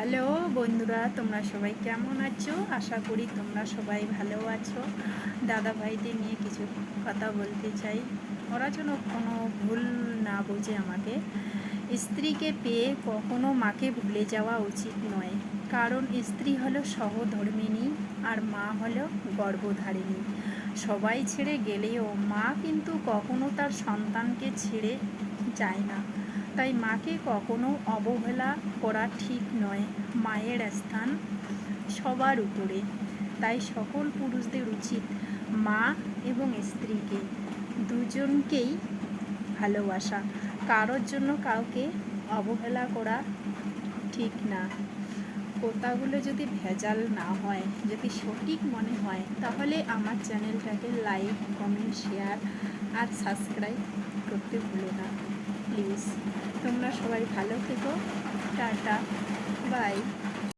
Hello বন্ধুরা, তোমরা সবাই কেমন আছো? আশা করি তোমরা সবাই ভালো আছো। দাদা ভাইদের নিয়ে কিছু কথা বলতে চাই। ওরা যেন কোনো ভুল না বোঝে আমাকে। স্ত্রীকে পেয়ে কখনো মাকে ভুলে যাওয়া উচিত নয়। কারণ স্ত্রী হলো সহধর্মিণী আর মা হলো গর্ভধারিণী। সবাই ছেড়ে গেলেও মা কিন্তু কখনো তার সন্তানকে ছেড়ে যায় না। তাই মাকে কখনো অবহেলা করা ঠিক নয়, মায়ের স্থান সবার উপরে। তাই সকল পুরুষদের উচিত মা এবং স্ত্রীকে, দুজনকেই ভালোবাসা। কারোর জন্য কাউকে অবহেলা করা ঠিক না। কথাগুলো যদি ভেজাল না হয়, যদি সঠিক মনে হয়, তাহলে আমার চ্যানেলটাকে লাইক, কমেন্ট, শেয়ার আর সাবস্ক্রাইব করতে ভুলো না। প্লিজ। তোমরা সবাই ভালো থেকো টাটা বাই।